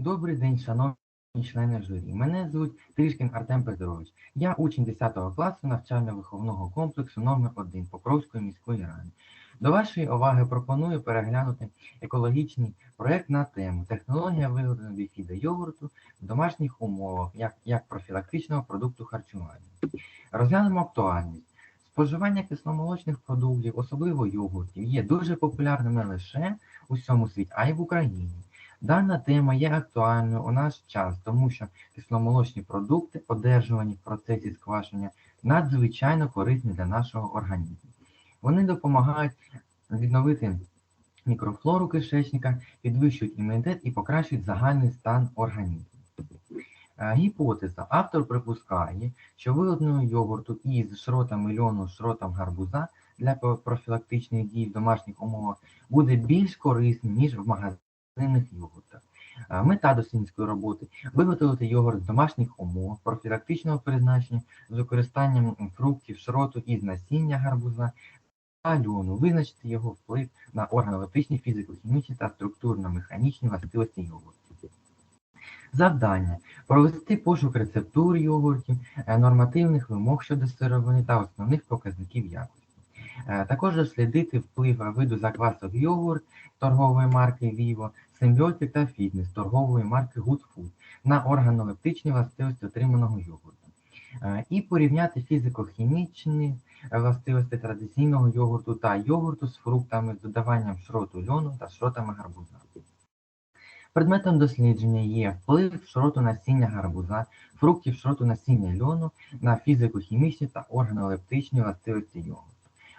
Добрий день, шановні члени журі. Мене звуть Трішкін Артем Петрович. Я учень 10 класу навчально-виховного комплексу номер 1 Покровської міської ради. До вашої уваги пропоную переглянути екологічний проєкт на тему технологія виготовлення біфіда йогурту в домашніх умовах як, як профілактичного продукту харчування. Розглянемо актуальність. Споживання кисломолочних продуктів, особливо йогуртів, є дуже популярним не лише у всьому світі, а й в Україні. Дана тема є актуальною у наш час, тому що кисломолочні продукти, одержувані в процесі сквашення, надзвичайно корисні для нашого організму. Вони допомагають відновити мікрофлору кишечника, підвищують імунітет і покращують загальний стан організму. Е, Гіпотеза. Автор припускає, що виготовлення йогурту із шротами льону, шротом гарбуза для профілактичних дій в домашніх умовах буде більш корисним, ніж в магазинних йогуртах. Е, Мета дослідницької роботи виготовити йогурт з домашніх умов профілактичного призначення з використанням фруктів, шроту із насіння гарбуза та льону, визначити його вплив на органолептичні, фізико-хімічні та структурно-механічні властивості йогурту. Завдання провести пошук рецептур йогуртів, е, нормативних вимог щодо сировини та основних показників якості. Е, Також дослідити вплив виду заквасок йогурт торгової марки Vivo, симбіотик та фітнес торгової марки Good Food на органолептичні властивості отриманого йогурту. Е, І порівняти фізико-хімічні е, властивості традиційного йогурту та йогурту з фруктами з додаванням шроту льону та шротами гарбуза. Предметом дослідження є вплив шроту насіння гарбуза, фруктів шроту насіння льону на фізико-хімічні та органолептичні властивості йогурту.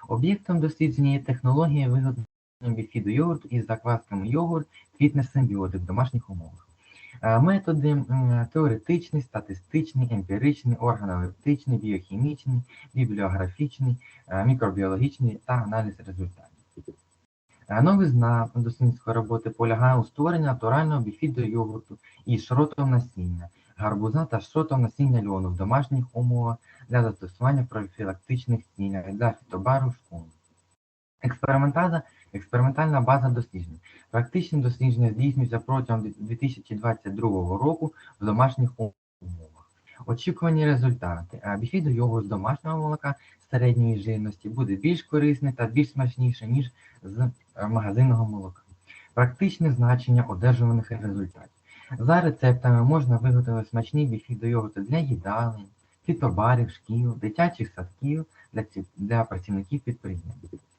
Об'єктом дослідження є технологія виготовлення біфіду йогурту із заквасками йогурт, фітнес-симбіотик в домашніх умовах. Е, Методи теоретичний, статистичний, емпіричний, органолептичний, біохімічний, бібліографічний, е, мікробіологічний та аналіз результатів. Е, Новизна дослідницької роботи полягає у створенні натурального біфіду йогурту із шротом насіння, гарбуза та шротом насіння льону в домашніх умовах для застосування профілактичних цілях для фітобару школи. Експериментальна, експериментальна база досліджень. Практичні дослідження здійснюються протягом 2022 року в домашніх умовах. Очікувані результати. А Біфіду йогурт з домашнього молока середньої жирності буде більш корисний та більш смачніше, ніж з е, магазинного молока. Практичне значення одержуваних результатів. За рецептами можна виготовити смачні біфіду йогурти для їдалень, фітобарів, шкіл, дитячих садків для, для працівників підприємств.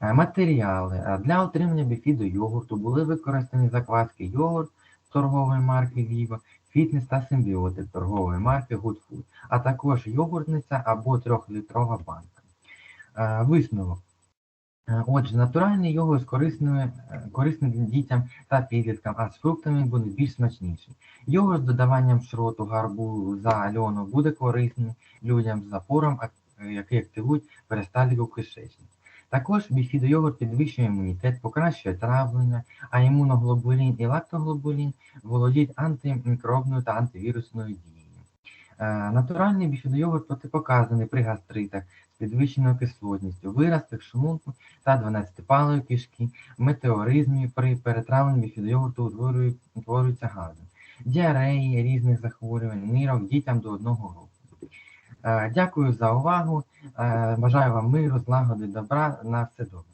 Е, Матеріали Е, для отримання біфіду йогурту були використані закваски йогурт торгової марки Vivo, фітнес та симбіотик торгової марки Good Food, а також йогуртниця або трьохлітрова банка. Е, Висновок. Отже, натуральний йогурт з корисною, е, корисний дітям та підліткам, а з фруктами буде більш смачніший. Йогурт з додаванням шроту, гарбу, за льону буде корисним людям з запором, який активують перистальтику кишечник. Також біфідойогурт підвищує імунітет, покращує травлення, а імуноглобулін і лактоглобулін володіють антимікробною та антивірусною дією. Е, Натуральний біфідойогурт протипоказаний при гастритах з підвищеною кислотністю, виразках шлунку та 12-палої кишки, метеоризмі при перетравленні біфідойогурту утворюють- утворюються гази, діареї різних захворювань, нирок дітям до одного року. Е, Дякую за увагу. Е, Бажаю вам миру, злагоди, добра. На все добре.